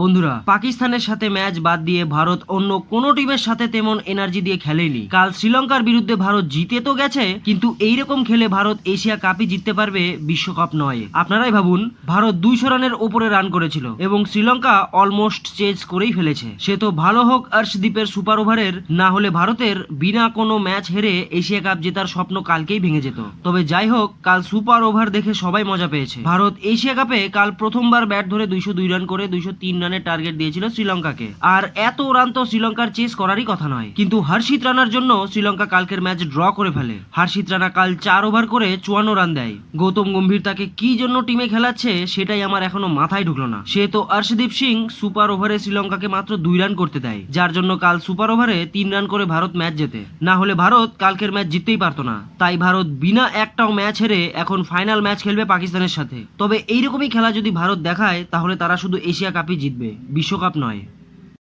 বন্ধুরা, পাকিস্তানের সাথে ম্যাচ বাদ দিয়ে ভারত অন্য কোনো টিমের সাথে তেমন এনার্জি দিয়ে খেলেনি। কাল শ্রীলঙ্কার বিরুদ্ধে ভারত জিতে তো গেছে, কিন্তু এইরকম খেলে ভারত এশিয়া কাপই জিততে পারবে বিশ্বকাপ নয়। আপনারাই ভাবুন, ভারত দুইশো রানের ওপরে রান করেছিল এবং শ্রীলঙ্কা অলমোস্ট চেজ করেই ফেলেছে। সে তো ভালো হোক আর্শদীপের সুপার ওভারের না হলে ভারতের বিনা কোনো ম্যাচ হেরে এশিয়া কাপ জেতার স্বপ্ন কালকেই ভেঙে যেত। তবে যাই হোক, কাল সুপার ওভার দেখে সবাই মজা পেয়েছে। ভারত এশিয়া কাপে কাল প্রথমবার ব্যাট ধরে দুইশো দুই রান করে দুইশো তিন রানের টার্গেট দিয়েছিল শ্রীলঙ্কাকে। আর এত রান তো শ্রীলঙ্কার চেস করারই কথা নয়। কিন্তু হর্ষিত রানার জন্য শ্রীলঙ্কা কালকের ম্যাচ ড্র করে ফেলে। হর্ষিত রানা কাল চার ওভার করে চুয়ান্ন রান দেয়। গৌতম গম্ভীর তাকে কি জন্য টিমে খেলাচ্ছে সেটাই আমার এখনও মাথায় ঢুকলো না। সে তো অর্শদীপ সিং সুপার ওভারে শ্রীলঙ্কাকে মাত্র দুই রান করতে দেয়। যার জন্য কাল সুপার ওভারে তিন রান করে ভারত ম্যাচ জেতে। না হলে ভারত কালকের ম্যাচ জিততেই পারতো না। তাই ভারত বিনা একটাও ম্যাচ হেরে এখন ফাইনাল ম্যাচ খেলবে পাকিস্তানের সাথে। তবে এইরকমই খেলা যদি ভারত দেখায়, তাহলে তারা শুধু এশিয়া কাপই জিতবে। বিশ্বকাপ নয়।